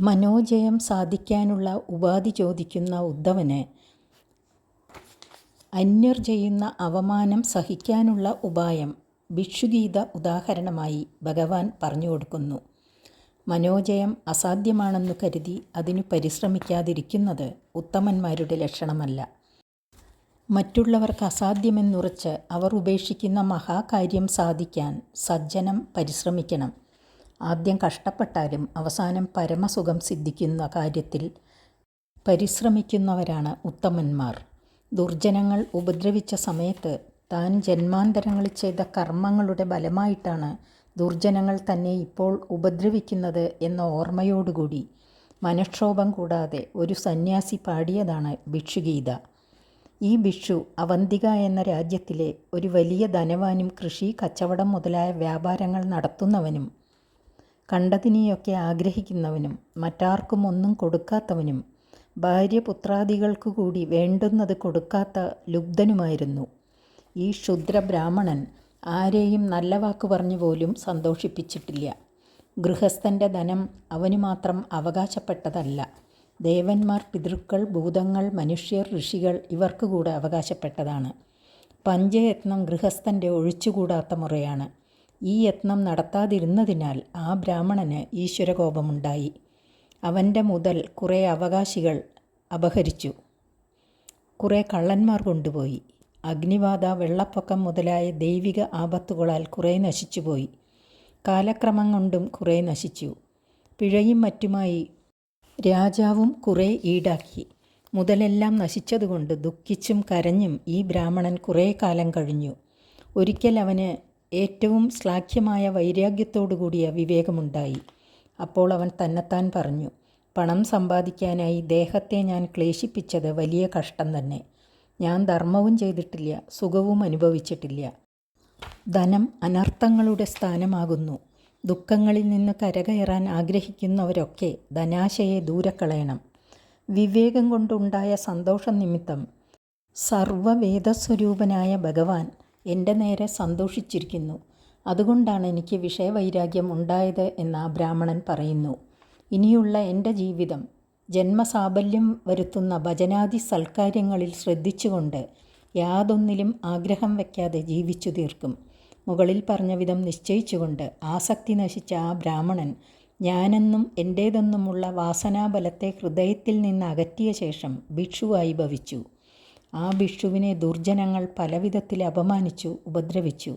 മനോജയം സാധിക്കാനുള്ള ഉപാധി ചോദിക്കുന്ന ഉദ്ധവന് അന്യർ ചെയ്യുന്ന അവമാനം സഹിക്കാനുള്ള ഉപായം ഭിക്ഷുഗീത ഉദാഹരണമായി ഭഗവാൻ പറഞ്ഞു കൊടുക്കുന്നു മനോജയം അസാധ്യമാണെന്നു കരുതി അതിനു പരിശ്രമിക്കാതിരിക്കുന്നത് ഉത്തമന്മാരുടെ ലക്ഷണമല്ല. മറ്റുള്ളവർക്ക് അസാധ്യമെന്നുറച്ച് അവർ ഉപേക്ഷിക്കുന്ന മഹാകാര്യം സാധിക്കാൻ സജ്ജനം പരിശ്രമിക്കണം. ആദ്യം കഷ്ടപ്പെട്ടാലും അവസാനം പരമസുഖം സിദ്ധിക്കുന്ന കാര്യത്തിൽ പരിശ്രമിക്കുന്നവരാണ് ഉത്തമന്മാർ. ദുർജനങ്ങൾ ഉപദ്രവിച്ച സമയത്ത് താൻ ജന്മാന്തരങ്ങളിൽ ചെയ്ത കർമ്മങ്ങളുടെ ഫലമായിട്ടാണ് ദുർജനങ്ങൾ തന്നെ ഇപ്പോൾ ഉപദ്രവിക്കുന്നത് എന്ന ഓർമ്മയോടുകൂടി മനക്ഷോഭം കൂടാതെ ഒരു സന്യാസി പാടിയതാണ് ഭിക്ഷുഗീത. ഈ ഭിക്ഷു അവന്തിക എന്ന രാജ്യത്തിലെ ഒരു വലിയ ധനവാനും കൃഷി, കച്ചവടം മുതലായ വ്യാപാരങ്ങൾ നടത്തുന്നവനും കണ്ടതിനെയൊക്കെ ആഗ്രഹിക്കുന്നവനും മറ്റാർക്കും ഒന്നും കൊടുക്കാത്തവനും ഭാര്യ പുത്രാദികൾക്കു കൂടി വേണ്ടുന്നത് കൊടുക്കാത്ത ലുബ്ധനുമായിരുന്നു. ഈ ക്ഷുദ്ര ബ്രാഹ്മണൻ ആരെയും നല്ല വാക്ക് പറഞ്ഞു പോലും സന്തോഷിപ്പിച്ചിട്ടില്ല. ഗൃഹസ്ഥന്റെ ധനം അവനു മാത്രം അവകാശപ്പെട്ടതല്ല. ദേവന്മാർ, പിതൃക്കൾ, ഭൂതങ്ങൾ, മനുഷ്യർ, ഋഷികൾ ഇവർക്കു കൂടെ അവകാശപ്പെട്ടതാണ്. പഞ്ചയത്നം ഗൃഹസ്ഥന്റെ ഒഴിച്ചുകൂടാത്ത മുറയാണ്. ഈ യത്നം നടത്താതിരുന്നതിനാൽ ആ ബ്രാഹ്മണന് ഈശ്വരകോപമുണ്ടായി. അവന്റെ മുതൽ കുറേ അവകാശികൾ അപഹരിച്ചു. കുറേ കള്ളന്മാർ കൊണ്ടുപോയി. അഗ്നിബാധ, വെള്ളപ്പൊക്കം മുതലായ ദൈവിക ആപത്തുകളാൽ കുറേ നശിച്ചുപോയി. കാലക്രമം കൊണ്ടും കുറേ നശിച്ചു. പിഴയും മറ്റുമായി രാജാവും കുറേ ഈടാക്കി. മുതലെല്ലാം നശിച്ചതുകൊണ്ട് ദുഃഖിച്ചും കരഞ്ഞും ഈ ബ്രാഹ്മണൻ കുറേ കാലം കഴിഞ്ഞു. ഒരിക്കൽ അവന് ഏറ്റവും ശ്ലാഘ്യമായ വൈരാഗ്യത്തോടുകൂടിയ വിവേകമുണ്ടായി. അപ്പോൾ അവൻ തന്നെത്താൻ പറഞ്ഞു, പണം സമ്പാദിക്കാനായി ദേഹത്തെ ഞാൻ ക്ലേശിപ്പിച്ചത് വലിയ കഷ്ടം തന്നെ. ഞാൻ ധർമ്മവും ചെയ്തിട്ടില്ല, സുഖവും അനുഭവിച്ചിട്ടില്ല. ധനം അനർത്ഥങ്ങളുടെ സ്ഥാനമാകുന്നു. ദുഃഖങ്ങളിൽ നിന്ന് കരകയറാൻ ആഗ്രഹിക്കുന്നവരൊക്കെ ധനാശയെ ദൂരക്കളയണം വിവേകം കൊണ്ടുണ്ടായ സന്തോഷം നിമിത്തം സർവവേദസ്വരൂപനായ ഭഗവാൻ എന്റെ നേരെ സന്തോഷിച്ചിരിക്കുന്നു. അതുകൊണ്ടാണ് എനിക്ക് വിഷയവൈരാഗ്യം ഉണ്ടായത് എന്ന് ആ ബ്രാഹ്മണൻ പറയുന്നു. ഇനിയുള്ള എന്റെ ജീവിതം ജന്മസാബല്യം വരുത്തുന്ന ഭജനാദി സൽക്കാര്യങ്ങളിൽ ശ്രദ്ധിച്ചുകൊണ്ട് യാതൊന്നിലും ആഗ്രഹം വയ്ക്കാതെ ജീവിച്ചു തീർക്കും. മുകളിൽ പറഞ്ഞ വിധം നിശ്ചയിച്ചുകൊണ്ട് ആസക്തി നശിച്ച ആ ബ്രാഹ്മണൻ ഞാനെന്നും എന്റേതെന്നുമുള്ള വാസനാബലത്തെ ഹൃദയത്തിൽ നിന്ന് അകറ്റിയ ശേഷം ഭിക്ഷുവായി ഭവിച്ചു. ആ ഭിക്ഷുവിനെ ദുർജനങ്ങൾ പലവിധത്തിൽ അപമാനിച്ചു, ഉപദ്രവിച്ചു.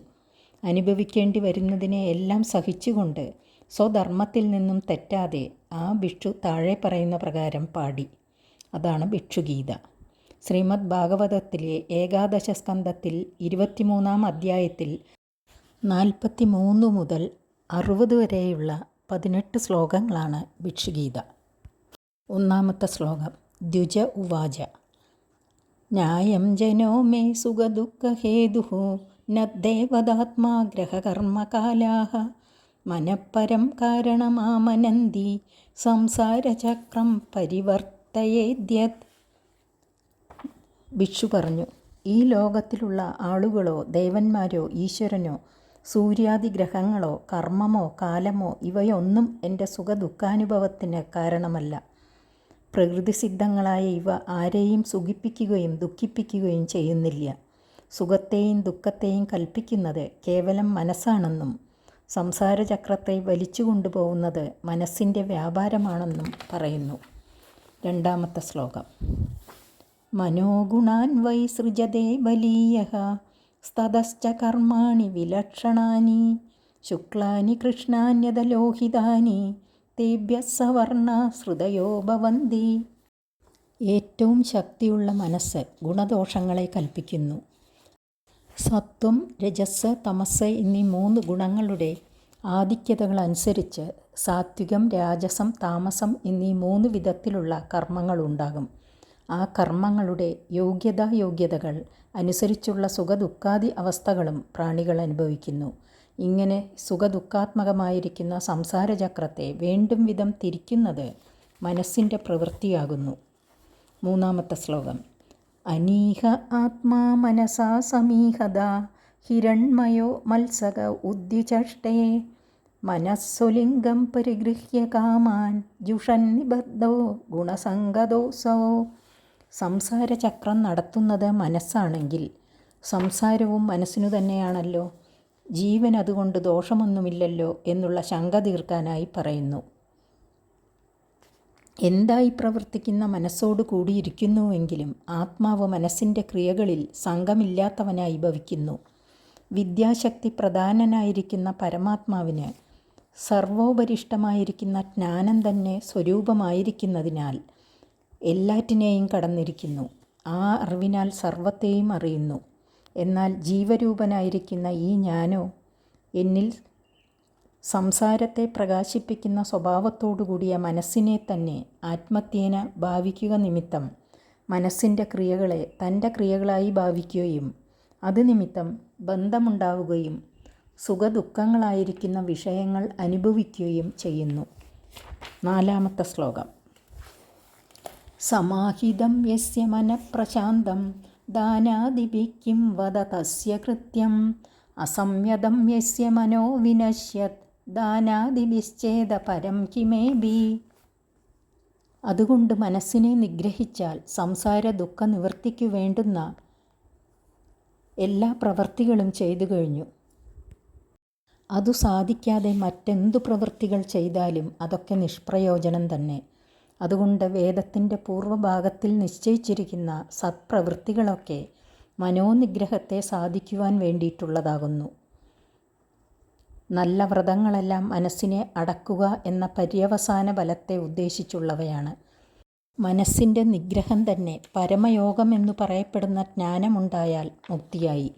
അനുഭവിക്കേണ്ടി വരുന്നതിനെ എല്ലാം സഹിച്ചുകൊണ്ട് സ്വധർമ്മത്തിൽ നിന്നും തെറ്റാതെ ആ ഭിക്ഷു താഴെ പറയുന്ന പ്രകാരം പാടി. അതാണ് ഭിക്ഷുഗീത. ശ്രീമദ് ഭാഗവതത്തിലെ ഏകാദശ സ്കന്ധത്തിൽ ഇരുപത്തിമൂന്നാം അധ്യായത്തിൽ നാൽപ്പത്തി മൂന്ന് മുതൽ അറുപത് വരെയുള്ള പതിനെട്ട് ശ്ലോകങ്ങളാണ് ഭിക്ഷുഗീത. ഒന്നാമത്തെ ശ്ലോകം ദ്വിജ ഉവാച ന്യായം ജനോ മേ സുഖദുഃഖഹേതുഃ നദ്ദേവദാത്മാഗ്രഹകർമ്മകാലാഃ മനഃപരം കാരണമാമനന്തി സംസാരചക്രം പരിവർത്തയേദ്യത്. ഭിക്ഷു പറഞ്ഞു, ഈ ലോകത്തിലുള്ള ആളുകളോ ദേവന്മാരോ ഈശ്വരനോ സൂര്യാദി ഗ്രഹങ്ങളോ കർമ്മമോ കാലമോ ഇവയൊന്നും എന്റെ സുഖദുഃഖാനുഭവത്തിന് കാരണമല്ല. പ്രകൃതിസിദ്ധങ്ങളായ ഇവ ആരെയും സുഖിപ്പിക്കുകയും ദുഃഖിപ്പിക്കുകയും ചെയ്യുന്നില്ല. സുഖത്തെയും ദുഃഖത്തെയും കൽപ്പിക്കുന്നത് കേവലം മനസ്സാണെന്നും സംസാരചക്രത്തെ വലിച്ചുകൊണ്ടുപോകുന്നത് മനസ്സിന്റെ വ്യാപാരമാണെന്നും പറയുന്നു. രണ്ടാമത്തെ ശ്ലോകം മനോഗുണാൻ വൈ സൃജതേ ബലീയ സ്തതശ്ച കർമാണി വിലക്ഷണാനി ശുക്ലാനി കൃഷ്ണാന്യതലോഹിതാനി തേഭ്യഃ സവർണ ഭവന്തി. ഏറ്റവും ശക്തിയുള്ള മനസ്സ് ഗുണദോഷങ്ങളെ കൽപ്പിക്കുന്നു. സത്വം, രജസ് തമസ് എന്നീ മൂന്ന് ഗുണങ്ങളുടെ ആധിക്യതകളനുസരിച്ച് സാത്വികം, രാജസം, താമസം എന്നീ മൂന്ന് വിധത്തിലുള്ള കർമ്മങ്ങളുണ്ടാകും. ആ കർമ്മങ്ങളുടെ യോഗ്യായോഗ്യതകൾ അനുസരിച്ചുള്ള സുഖദുഃഖാദി അവസ്ഥകളും പ്രാണികൾ അനുഭവിക്കുന്നു. ഇങ്ങനെ സുഖദുഃഖാത്മകമായിരിക്കുന്ന സംസാരചക്രത്തെ വേണ്ടും വിധം തിരിക്കുന്നത് മനസ്സിന്റെ പ്രവൃത്തിയാകുന്നു. മൂന്നാമത്തെ ശ്ലോകം. അനീഹ ആത്മാ മനസാ സമീഹത ഹിരൺമയോ മത്സക ഉദ്യുചഷ്ടേ മനസ്സുലിംഗം പരിഗൃഹ്യ കാമാൻ ജുഷൻ നിബദ്ധോ ഗുണസംഗതോസോ സംസാരചക്രം നടത്തുന്നത് മനസ്സാണെങ്കിൽ സംസാരവും മനസ്സിനു തന്നെയാണല്ലോ. ജീവൻ അതുകൊണ്ട് ദോഷമൊന്നുമില്ലല്ലോ എന്നുള്ള ശങ്ക തീർക്കാനായി പറയുന്നു. എന്തായി പ്രവർത്തിക്കുന്ന മനസ്സോട് കൂടിയിരിക്കുന്നുവെങ്കിലും ആത്മാവ് മനസ്സിന്റെ ക്രിയകളിൽ സംഘമില്ലാത്തവനായി ഭവിക്കുന്നു. വിദ്യാശക്തി പ്രധാനനായിരിക്കുന്ന പരമാത്മാവിന് സർവോപരിഷ്ടമായിരിക്കുന്ന ജ്ഞാനം തന്നെ സ്വരൂപമായിരിക്കുന്നതിനാൽ എല്ലാറ്റിനെയും കടന്നിരിക്കുന്നു. ആ അറിവിനാൽ സർവത്തെയും അറിയുന്നു. എന്നാൽ ജീവരൂപനായിരിക്കുന്ന ഈ ഞാനോ എന്നിൽ സംസാരത്തെ പ്രകാശിപ്പിക്കുന്ന സ്വഭാവത്തോടുകൂടിയ മനസ്സിനെ തന്നെ ആത്മത്യേന ഭാവിക്കുക നിമിത്തം മനസ്സിന്റെ ക്രിയകളെ തന്റെ ക്രിയകളായി ഭാവിക്കുകയും അത് നിമിത്തം ബന്ധമുണ്ടാവുകയും സുഖദുഃഖങ്ങളായിരിക്കുന്ന വിഷയങ്ങൾ അനുഭവിക്കുകയും ചെയ്യുന്നു. നാലാമത്തെ ശ്ലോകം. സമാഹിതം യസ്യ മനഃപ്രശാന്തം ദാനാദിഭിക്കിം വദ തസ്യ കൃത്യം. അസംയതം യസ്യ മനോ വിനശ്യത്. ദാനാദിപിശ്ചേത പരം കിമേ ബി. അതുകൊണ്ട് മനസ്സിനെ നിഗ്രഹിച്ചാൽ സംസാര ദുഃഖ നിവൃത്തിക്കു വേണ്ടുന്ന എല്ലാ പ്രവൃത്തികളും ചെയ്തു കഴിഞ്ഞു. അതു സാധിക്കാതെ മറ്റെന്തു പ്രവൃത്തികൾ ചെയ്താലും അതൊക്കെ നിഷ്പ്രയോജനം തന്നെ. അതുകൊണ്ട് വേദത്തിന്റെ പൂർവഭാഗത്തിൽ നിശ്ചയിച്ചിരിക്കുന്ന സത്പ്രവൃത്തികളൊക്കെ മനോനിഗ്രഹത്തെ സാധിക്കുവാൻ വേണ്ടിയിട്ടുള്ളതാകുന്നു. നല്ല വ്രതങ്ങളെല്ലാം മനസ്സിനെ അടക്കുക എന്ന പര്യവസാന ബലത്തെ ഉദ്ദേശിച്ചുള്ളവയാണ്. മനസ്സിന്റെ നിഗ്രഹം തന്നെ പരമയോഗം എന്നു പറയപ്പെടുന്ന ജ്ഞാനമുണ്ടായാൽ മുക്തിയായി.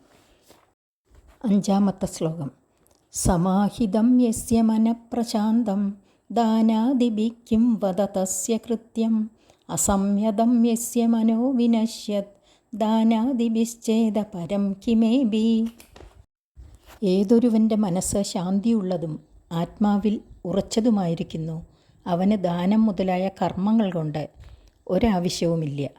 അഞ്ചാമത്തെ ശ്ലോകം. സമാഹിതം യസ്യ മനഃപ്രശാന്തം. ദാനാദിഭിക്കിം വദ തസ്യ കൃത്യം. അസംയതം യസ്യ മനോ വിനശ്യത്. ദാനാദിഭിശ്ചേത പരം കിമേബി ഏതൊരുവന്റെ മനസ്സ് ശാന്തിയുള്ളതും ആത്മാവിൽ ഉറച്ചതുമായിരിക്കുന്നു. അവന് ദാനം മുതലായ കർമ്മങ്ങൾ കൊണ്ട് ഒരാവശ്യവുമില്ല.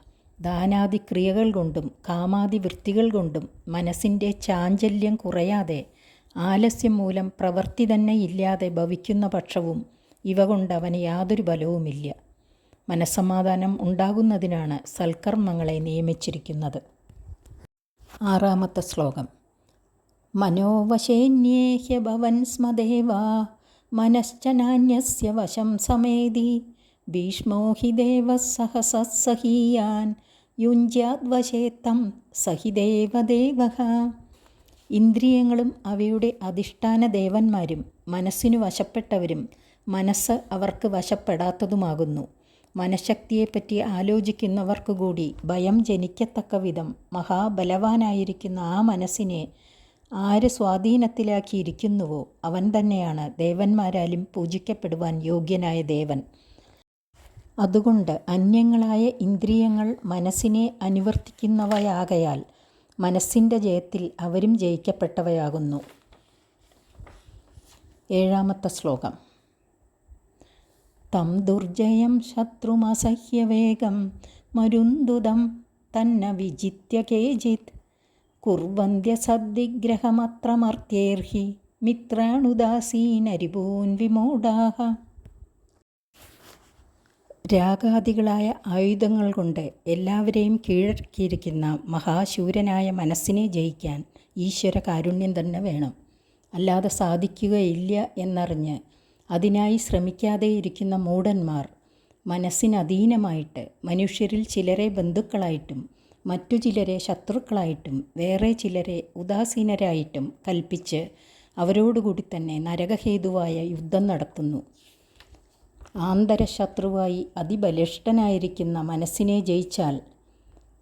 ദാനാദി ക്രിയകൾ കൊണ്ടും കാമാദി വൃത്തികൾ കൊണ്ടും മനസ്സിന്റെ ചാഞ്ചല്യം കുറയാതെ ആലസ്യം മൂലം പ്രവൃത്തി തന്നെ ഇല്ലാതെ ഭവിക്കുന്ന പക്ഷവും ഇവ കൊണ്ട് അവന് യാതൊരു ബലവുമില്ല. മനസ്സമാധാനം ഉണ്ടാകുന്നതിനാണ് സൽക്കർമ്മങ്ങളെ നിയമിച്ചിരിക്കുന്നത്. ആറാമത്തെ ശ്ലോകം. മനോവശേന്യേഹ്യഭവൻ സ്മദേവ മനശ്ചനാന്യസ്യ വശം സമേതി ഭീഷ്മോ ഹി ദേവസഹസഹീയാൻ യുഞ്ജ്യാദ്വശേത്തം സഹിദേവദേവ ഇന്ദ്രിയങ്ങളും അവയുടെ അധിഷ്ഠാന ദേവന്മാരും മനസ്സിനു വശപ്പെട്ടവരും മനസ്സ് അവർക്ക് വശപ്പെടാത്തതുമാകുന്നു. മനഃശക്തിയെപ്പറ്റി ആലോചിക്കുന്നവർക്കു കൂടി ഭയം ജനിക്കത്തക്ക വിധം മഹാബലവാനായിരിക്കുന്ന ആ മനസ്സിനെ ആര് സ്വാധീനത്തിലാക്കിയിരിക്കുന്നുവോ അവൻ തന്നെയാണ് ദേവന്മാരാലും പൂജിക്കപ്പെടുവാൻ യോഗ്യനായ ദേവൻ. അതുകൊണ്ട് അന്യങ്ങളായ ഇന്ദ്രിയങ്ങൾ മനസ്സിനെ അനുവർത്തിക്കുന്നവയാകയാൽ മനസ്സിന്റെ ജയത്തിൽ അവരും ജയിക്കപ്പെട്ടവയാകുന്നു. ഏഴാമത്തെ ശ്ലോകം. തം ദുർജയം ശത്രുമസഹ്യവേഗം മരുന്തുതം തന്ന വിജിത്യ കേചിത്. കുർവന്ത്യസദ്വിഗ്രഹമത്രമർത്തേർഹി മിത്രാണുദാസീനരിപൂൻ വിമൂഢാഹ രാഗാദികളായ ആയുധങ്ങൾ കൊണ്ട് എല്ലാവരെയും കീഴടക്കിയിരിക്കുന്ന മഹാശൂരനായ മനസ്സിനെ ജയിക്കാൻ ഈശ്വര കാരുണ്യം തന്നെ വേണം. അല്ലാതെ സാധിക്കുകയില്ല എന്നറിഞ്ഞ് അതിനായി ശ്രമിക്കാതെ ഇരിക്കുന്ന മൂഢന്മാർ മനസ്സിനധീനമായിട്ട് മനുഷ്യരിൽ ചിലരെ ബന്ധുക്കളായിട്ടും മറ്റു ചിലരെ ശത്രുക്കളായിട്ടും വേറെ ചിലരെ ഉദാസീനരായിട്ടും കൽപ്പിച്ച് അവരോടുകൂടി തന്നെ നരകഹേതുവായ യുദ്ധം നടത്തുന്നു. ആന്തരശത്രുവായി അതിബലിഷ്ഠനായിരിക്കുന്ന മനസ്സിനെ ജയിച്ചാൽ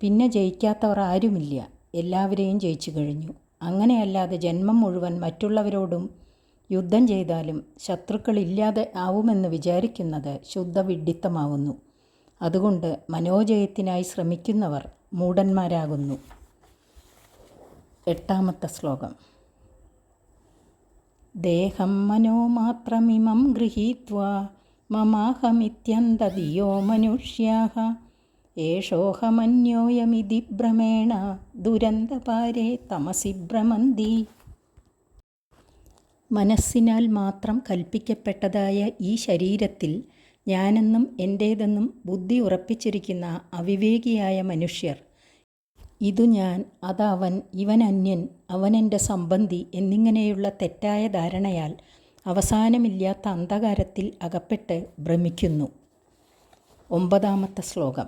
പിന്നെ ജയിക്കാത്തവർ ആരുമില്ല. എല്ലാവരെയും ജയിച്ചു കഴിഞ്ഞു. അങ്ങനെയല്ലാതെ ജന്മം മുഴുവൻ മറ്റുള്ളവരോടും യുദ്ധം ചെയ്താലും ശത്രുക്കളില്ലാതെ ആവുമെന്ന് വിചാരിക്കുന്നത് ശുദ്ധ വിഡ്ഢിത്തമാവുന്നു അതുകൊണ്ട് മനോജയത്തിനായി ശ്രമിക്കുന്നവർ മൂഢന്മാരാകുന്നു. എട്ടാമത്തെ ശ്ലോകം. ദേഹം മനോമാത്രമിമം ഗൃഹീത്വാ മമാഹമിത്യന്തതിയോ മനുഷ്യാഹ ഏഷോഹമന്യോയമിതി ഭ്രമേണ ദുരന്തപാരേ തമസി ഭ്രമന്തി. മനസ്സിനാൽ മാത്രം കൽപ്പിക്കപ്പെട്ടതായ ഈ ശരീരത്തിൽ ഞാനെന്നും എന്റേതെന്നും ബുദ്ധി ഉറപ്പിച്ചിരിക്കുന്ന അവിവേകിയായ മനുഷ്യർ. ഇതു ഞാൻ അതവൻ ഇവൻ അന്യൻ അവനെന്റെ സംബന്ധി എന്നിങ്ങനെയുള്ള തെറ്റായ ധാരണയാൽ അവസാനമില്ലാത്ത അന്ധകാരത്തിൽ അകപ്പെട്ട് ഭ്രമിക്കുന്നു. ഒമ്പതാമത്തെ ശ്ലോകം.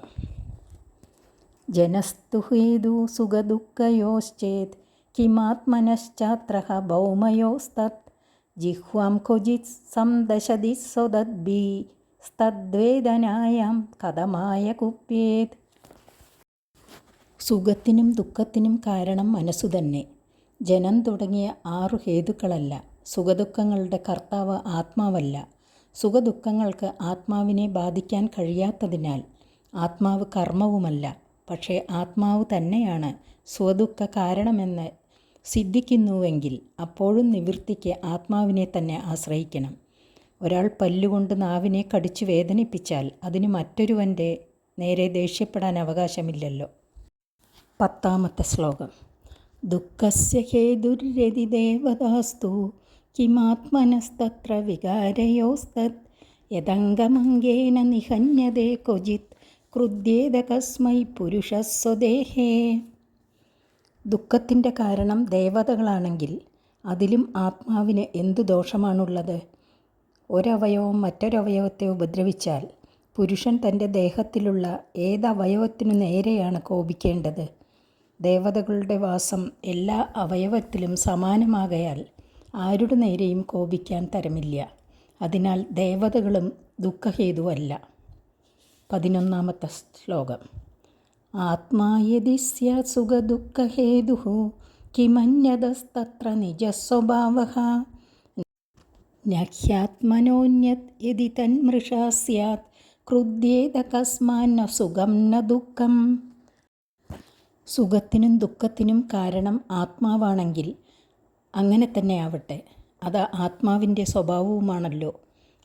ജനസ്തു ഹേതു സുഖദുഃഖയോശ്ചേത് കിമാത്മനശ്ചാത്ര ഭൗമയോസ്തത് ജിഹ്വാം ക്വചിത് സംദശതി സ്വതദ്ഭി സ്തദ്വേദനായാം കഥമായ കുപ്യേത്. സുഖത്തിനും ദുഃഖത്തിനും കാരണം മനസ്സു തന്നെ. ജനം തുടങ്ങിയ ആറു ഹേതുക്കളല്ല. സുഖദുഃഖങ്ങളുടെ കർത്താവ് ആത്മാവല്ല. സുഖദുഃഖങ്ങൾക്ക് ആത്മാവിനെ ബാധിക്കാൻ കഴിയാത്തതിനാൽ ആത്മാവ് കർമ്മവുമല്ല. പക്ഷേ ആത്മാവ് തന്നെയാണ് സ്വദുഃഖ കാരണമെന്ന് സിദ്ധിക്കുന്നുവെങ്കിൽ അപ്പോഴും നിവൃത്തിക്ക് ആത്മാവിനെ തന്നെ ആശ്രയിക്കണം. ഒരാൾ പല്ലുകൊണ്ട് നാവിനെ കടിച്ചു വേദനിപ്പിച്ചാൽ അതിന് മറ്റൊരുവന്റെ നേരെ ദേഷ്യപ്പെടാൻ അവകാശമില്ലല്ലോ. പത്താമത്തെ ശ്ലോകം. ദുഃഖസ്യ ഹേതുര്യതി ദേവതാസ്തു കിമാത്മനസ്തത്ര വികാരയോസ്തത് യഥംഗമംഗേന നിഹന്യതേ ക്വചിത് കസ്മൈ പുരുഷസ്വദേഹേ. ദുഃഖത്തിന്റെ കാരണം ദേവതകളാണെങ്കിൽ അതിലും ആത്മാവിന് എന്തു ദോഷമാണുള്ളത്? ഒരവയവം മറ്റൊരവയവത്തെ ഉപദ്രവിച്ചാൽ പുരുഷൻ തന്റെ ദേഹത്തിലുള്ള ഏതവയവത്തിനു നേരെയാണ് കോപിക്കേണ്ടത്. ദേവതകളുടെ വാസം എല്ലാ അവയവത്തിലും സമാനമാകയാൽ ആരുടെ നേരെയും കോപിക്കാൻ തരമില്ല. അതിനാൽ ദേവതകളും ദുഃഖഹേതുവല്ല. പതിനൊന്നാമത്തെ ശ്ലോകം. ആത്മായതി സ്യാത് സുഖദുഃഖഹേതു കിമന്യതസ്തത്ര നിജസ്വഭാവ? നഹ്യാത്മനോന്യത് യതി തന്മൃഷാ സ്യാത്. ക്രുദ്യേത കസ്മാന്ന സുഖം ന ദുഃഖം. സുഖത്തിനും ദുഃഖത്തിനും കാരണം ആത്മാവാണെങ്കിൽ അങ്ങനെ തന്നെ ആവട്ടെ. അത് ആത്മാവിന്റെ സ്വഭാവവുമാണല്ലോ.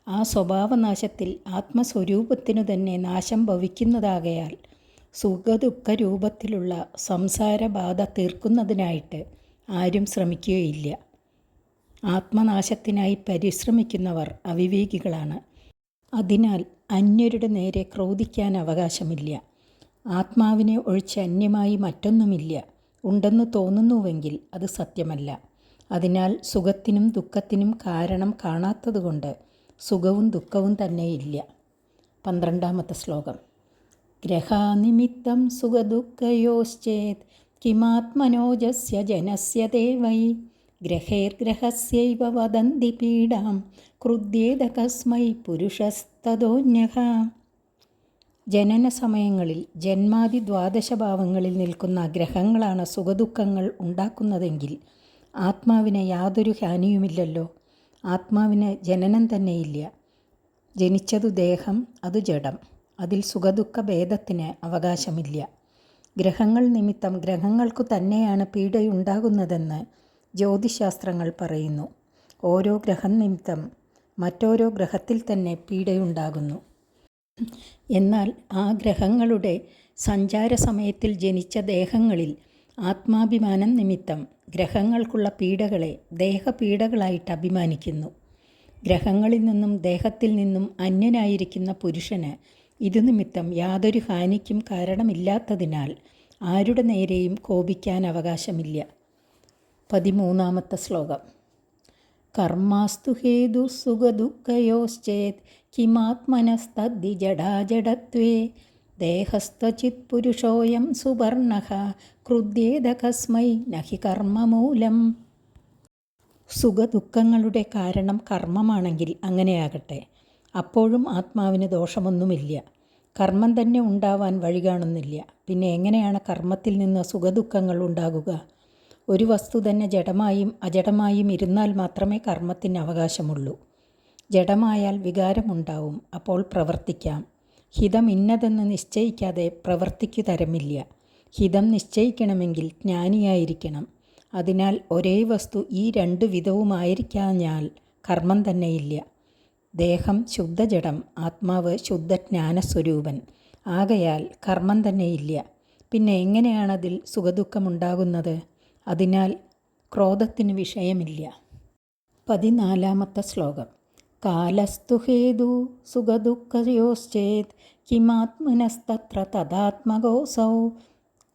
ആ സ്വഭാവനാശത്തിൽ ആത്മസ്വരൂപത്തിനു തന്നെ നാശം ഭവിക്കുന്നതാകയാൽ സുഖദുഃഖ രൂപത്തിലുള്ള സംസാരബാധ തീർക്കുന്നതിനായിട്ട് ആരും ശ്രമിക്കുകയില്ല. ആത്മനാശത്തിനായി പരിശ്രമിക്കുന്നവർ അവിവേകികളാണ്. അതിനാൽ അന്യരുടെ നേരെ ക്രോധിക്കാൻ അവകാശമില്ല. ആത്മാവിനെ ഒഴിച്ച് അന്യമായി മറ്റൊന്നുമില്ല. ഉണ്ടെന്ന് തോന്നുന്നുവെങ്കിൽ അത് സത്യമല്ല. അതിനാൽ സുഖത്തിനും ദുഃഖത്തിനും കാരണം കാണാത്തതുകൊണ്ട് സുഖവും ദുഃഖവും തന്നെയില്ല. പന്ത്രണ്ടാമത്തെ ശ്ലോകം. ഗ്രഹാനിമിത്തം സുഖദുഃഖയോശ്ചേത് കിമാത്മനോജസ്യ ജനസ്യ ദേവൈ ഗ്രഹേർഗ്രഹസ്യൈവ വദന്തി പീഡാം ക്രുദ്യേത കസ്മൈ പുരുഷസ്തതോന്യഹ ജനന സമയങ്ങളിൽ ജന്മാതി ദ്വാദശഭാവങ്ങളിൽ നിൽക്കുന്ന ഗ്രഹങ്ങളാണ് സുഖദുഃഖങ്ങൾ ഉണ്ടാക്കുന്നതെങ്കിൽ ആത്മാവിന് യാതൊരു ഹാനിയുമില്ലല്ലോ. ആത്മാവിന് ജനനം തന്നെയില്ല. ജനിച്ചതു ദേഹം അത് ജഡം. അതിൽ സുഖദുഃഖ ഭേദത്തിന് അവകാശമില്ല. ഗ്രഹങ്ങൾ നിമിത്തം ഗ്രഹങ്ങൾക്കു തന്നെയാണ് പീഡയുണ്ടാകുന്നതെന്ന് ജ്യോതിശാസ്ത്രങ്ങൾ പറയുന്നു. ഓരോ ഗ്രഹം നിമിത്തം മറ്റോരോ ഗ്രഹത്തിൽ തന്നെ പീഡയുണ്ടാകുന്നു. എന്നാൽ ആ ഗ്രഹങ്ങളുടെ സഞ്ചാര സമയത്തിൽ ജനിച്ച ദേഹങ്ങളിൽ ആത്മാഭിമാനം നിമിത്തം ഗ്രഹങ്ങൾക്കുള്ള പീഡകളെ ദേഹപീഡകളായിട്ട് അഭിമാനിക്കുന്നു. ഗ്രഹങ്ങളിൽ നിന്നും ദേഹത്തിൽ നിന്നും അന്യനായിരിക്കുന്ന പുരുഷന് ഇതു നിമിത്തം യാതൊരു ഹാനിക്കും കാരണമില്ലാത്തതിനാൽ ആരുടെ നേരെയും കോപിക്കാൻ അവകാശമില്ല. പതിമൂന്നാമത്തെ ശ്ലോകം. കർമാസ്തു ഹേതു സുഖദുഃഖയോശ്ചേത് കിമാത്മനസ്തദ്ധി ജഡാജഡത്വേ. ദേഹസ്ഥചിത് പുരുഷോയം സുവർണ. ക്രുദ്യേത നഹി കർമ്മമൂലം. സുഖദുഃഖങ്ങളുടെ കാരണം കർമ്മമാണെങ്കിൽ അങ്ങനെയാകട്ടെ. അപ്പോഴും ആത്മാവിന് ദോഷമൊന്നുമില്ല. കർമ്മം തന്നെ ഉണ്ടാവാൻ വഴി കാണുന്നില്ല പിന്നെ എങ്ങനെയാണ് കർമ്മത്തിൽ നിന്ന് സുഖദുഃഖങ്ങൾ ഉണ്ടാകുക? ഒരു വസ്തു തന്നെ ജഡമായും അജഡമായും ഇരുന്നാൽ മാത്രമേ കർമ്മത്തിന് അവകാശമുള്ളൂ. ജഡമായാൽ വികാരമുണ്ടാവും അപ്പോൾ പ്രവർത്തിക്കാം. ഹിതം ഇന്നതെന്ന് നിശ്ചയിക്കാതെ പ്രവർത്തിക്കു തരമില്ല. ഹിതം നിശ്ചയിക്കണമെങ്കിൽ ജ്ഞാനിയായിരിക്കണം. അതിനാൽ ഒരേ വസ്തു ഈ രണ്ട് വിധവുമായിരിക്കാഞ്ഞാൽ കർമ്മം തന്നെയില്ല. ദേഹം ശുദ്ധജഡം ആത്മാവ് ശുദ്ധജ്ഞാനസ്വരൂപൻ. ആകയാൽ കർമ്മം തന്നെയില്ല. പിന്നെ എങ്ങനെയാണ് എങ്ങനെയാണതിൽ സുഖദുഃഖമുണ്ടാകുന്നത്? അതിനാൽ ക്രോധത്തിന് വിഷയമില്ല. പതിനാലാമത്തെ ശ്ലോകം. കാലസ്തു ഹേതു സുഖദുഃഖയോശ്ചേത് കിമാത്മനസ്തത്ര തദാത്മകോസൗ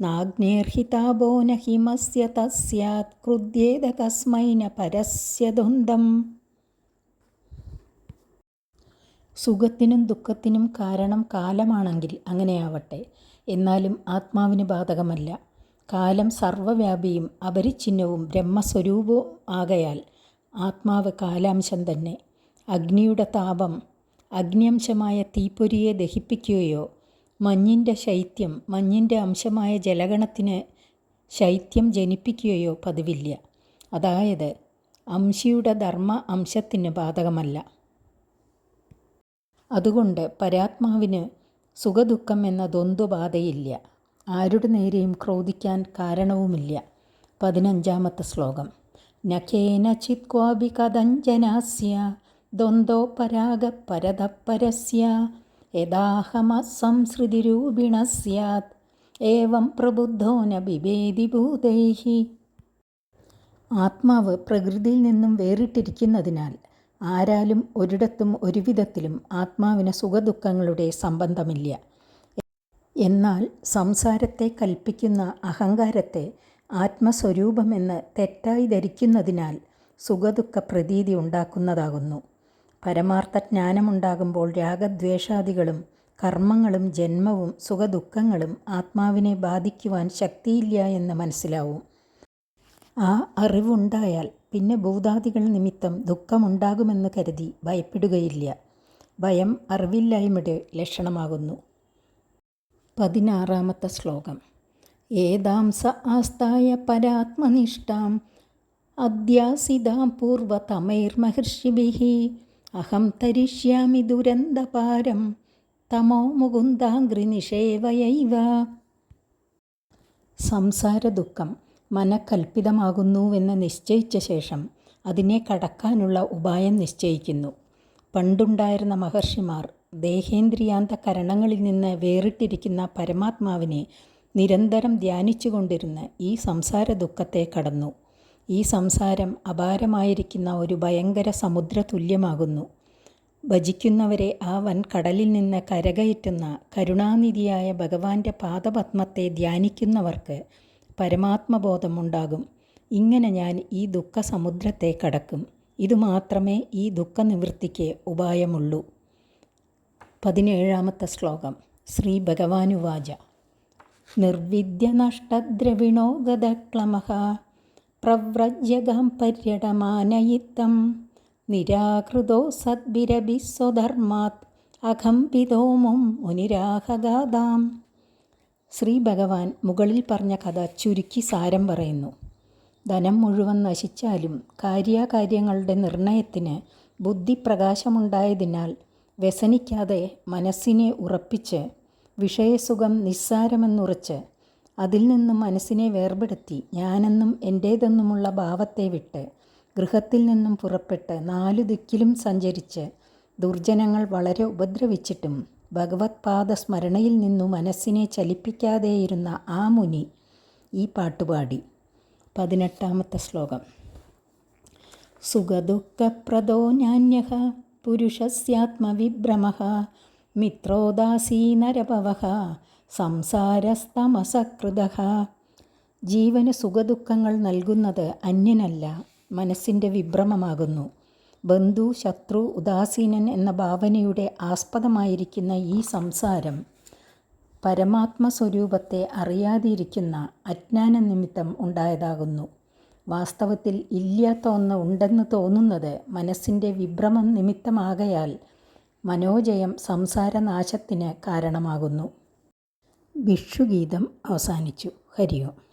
നാഗ്നേർഹിതാബോനഹിമസ്യ തസ്യാത് ക്രുദ്യേത കസ്മൈ ന പരസ്യ ദ്വന്ദ്ം സുഖത്തിനും ദുഃഖത്തിനും കാരണം കാലമാണെങ്കിൽ അങ്ങനെയാവട്ടെ. എന്നാലും ആത്മാവിന് ബാധകമല്ല. കാലം സർവവ്യാപിയും അപരിച്ഛിന്നവും ബ്രഹ്മസ്വരൂപവും ആകയാൽ ആത്മാവ് കാലാംശം തന്നെ. അഗ്നിയുടെ താപം അഗ്നിയംശമായ തീപ്പൊരിയെ ദഹിപ്പിക്കുകയോ മഞ്ഞിന്റെ ശൈത്യം മഞ്ഞിന്റെ അംശമായ ജലഗണത്തിന് ശൈത്യം ജനിപ്പിക്കുകയോ പതിവില്ല. അതായത് അംശിയുടെ ധർമ്മ അംശത്തിന് ബാധകമല്ല. അതുകൊണ്ട് പരാത്മാവിന് സുഖദുഃഖം എന്ന ദ്വന്ദ്വബാധയില്ല. ആരുടെ നേരെയും ക്രോധിക്കാൻ കാരണവുമില്ല. പതിനഞ്ചാമത്തെ ശ്ലോകം. നഖേനചിത് ക്വാപി കഥഞ്ജനാസ്യ ദ്വന്ദ്വോ പരാഗ പരതപരസ്യ യഥാഹമസംസൃതിരൂപിണ സ്യാത് ഏവം പ്രബുദ്ധോ ന ഭൂതൈഹി. ആത്മാവ് പ്രകൃതിയിൽ നിന്നും വേറിട്ടിരിക്കുന്നതിനാൽ ആരാലും ഒരിടത്തും ഒരുവിധത്തിലും ആത്മാവിന് സുഖദുഃഖങ്ങളുടെ സംബന്ധമില്ല. എന്നാൽ സംസാരത്തെ കൽപ്പിക്കുന്ന അഹങ്കാരത്തെ ആത്മസ്വരൂപമെന്ന് തെറ്റായി ധരിക്കുന്നതിനാൽ സുഖദുഃഖ പ്രതീതി ഉണ്ടാക്കുന്നതാകുന്നു. പരമാർത്ഥ ജ്ഞാനമുണ്ടാകുമ്പോൾ രാഗദ്വേഷാദികളും കർമ്മങ്ങളും ജന്മവും സുഖദുഃഖങ്ങളും ആത്മാവിനെ ബാധിക്കുവാൻ ശക്തിയില്ല എന്ന് മനസ്സിലാവും. ആ അറിവുണ്ടായാൽ പിന്നെ ഭൂതാദികൾ നിമിത്തം ദുഃഖമുണ്ടാകുമെന്ന് കരുതി ഭയപ്പെടുകയില്ല. ഭയം അറിവില്ലായ്മയുടെ ലക്ഷണമാകുന്നു. പതിനാറാമത്തെ ശ്ലോകം. ഏതാം സ ആസ്ഥായ പരാത്മനിഷ്ഠാം അധ്യാസിതാം പൂർവതമൈർമഹർഷിഭിः അഹം തരിഷ്യാമി ദുരന്തപാരം തമോ മുകുന്ദാഗ്രിനിഷേവയൈവ സംസാരദുഃഖം. മനക്കൽപ്പിതമാകുന്നുവെന്ന് നിശ്ചയിച്ച ശേഷം അതിനെ കടക്കാനുള്ള ഉപായം നിശ്ചയിക്കുന്നു. പണ്ടുണ്ടായിരുന്ന മഹർഷിമാർ ദേഹേന്ദ്രിയാന്ത കരണങ്ങളിൽ നിന്ന് വേറിട്ടിരിക്കുന്ന പരമാത്മാവിനെ നിരന്തരം ധ്യാനിച്ചുകൊണ്ടിരുന്ന് ഈ സംസാര ദുഃഖത്തെ കടന്നു. ഈ സംസാരം അപാരമായിരിക്കുന്ന ഒരു ഭയങ്കര സമുദ്ര തുല്യമാകുന്നു ഭജിക്കുന്നവരെ ആ വൻ കടലിൽ നിന്ന് കരകയറ്റുന്ന കരുണാനിധിയായ ഭഗവാന്റെ പാദപത്മത്തെ ധ്യാനിക്കുന്നവർക്ക് പരമാത്മബോധമുണ്ടാകും. ഇങ്ങനെ ഞാൻ ഈ ദുഃഖസമുദ്രത്തെ കടക്കും. ഇതുമാത്രമേ ഈ ദുഃഖനിവൃത്തിക്ക് ഉപായമുള്ളൂ. പതിനേഴാമത്തെ ശ്ലോകം. ശ്രീ ഭഗവാനുവാച. നിർവിദ്യനഷ്ടദ്രവിണോ ഗതക്ലമഃ പ്രവ്രജ്യഗാം പര്യടമാനയിത്തം നിരാകൃതോ സദ്ഭിരഭിസ്വധർമാത് അകമ്പിതോ മുനിരാഹഗാദാം. ശ്രീ ഭഗവാൻ മുകളിൽ പറഞ്ഞ കഥ ചുരുക്കി സാരം പറയുന്നു. ധനം മുഴുവൻ നശിച്ചാലും കാര്യാകാര്യങ്ങളുടെ നിർണയത്തിന് ബുദ്ധിപ്രകാശമുണ്ടായതിനാൽ വ്യസനിക്കാതെ മനസ്സിനെ ഉറപ്പിച്ച് വിഷയസുഖം നിസ്സാരമെന്നുറച്ച് അതിൽ നിന്നും മനസ്സിനെ വേർപെടുത്തി ഞാനെന്നും എന്റേതെന്നുമുള്ള ഭാവത്തെ വിട്ട് ഗൃഹത്തിൽ നിന്നും പുറപ്പെട്ട് നാലു ദിക്കിലും സഞ്ചരിച്ച് ദുർജനങ്ങൾ വളരെ ഉപദ്രവിച്ചിട്ടും ഭഗവത് പാദ സ്മരണയിൽ നിന്നു മനസ്സിനെ ചലിപ്പിക്കാതെയിരുന്ന ആ മുനി ഈ പാട്ടുപാടി. പതിനെട്ടാമത്തെ ശ്ലോകം. സുഖദുഃഖപ്രദോ നാന്യ പുരുഷസ്യാത്മവിഭ്രമ മിത്രോദാസീനരഭവ സംസാരസ്തമസകൃത ജീവന് സുഖദുഃഖങ്ങൾ നൽകുന്നത് അന്യനല്ല മനസ്സിന്റെ വിഭ്രമമാകുന്നു. ബന്ധു ശത്രു ഉദാസീനൻ എന്ന ഭാവനയുടെ ആസ്പദമായിരിക്കുന്ന ഈ സംസാരം പരമാത്മസ്വരൂപത്തെ അറിയാതിരിക്കുന്ന അജ്ഞാന നിമിത്തം ഉണ്ടായതാകുന്നു. വാസ്തവത്തിൽ ഇല്ലാത്ത ഒന്ന് ഉണ്ടെന്ന് തോന്നുന്നത് മനസ്സിന്റെ വിഭ്രമം നിമിത്തമാകയാൽ മനോജയം സംസാരനാശത്തിന് കാരണമാകുന്നു. ഭിക്ഷുഗീതം അവസാനിച്ചു. ഹരിയോം.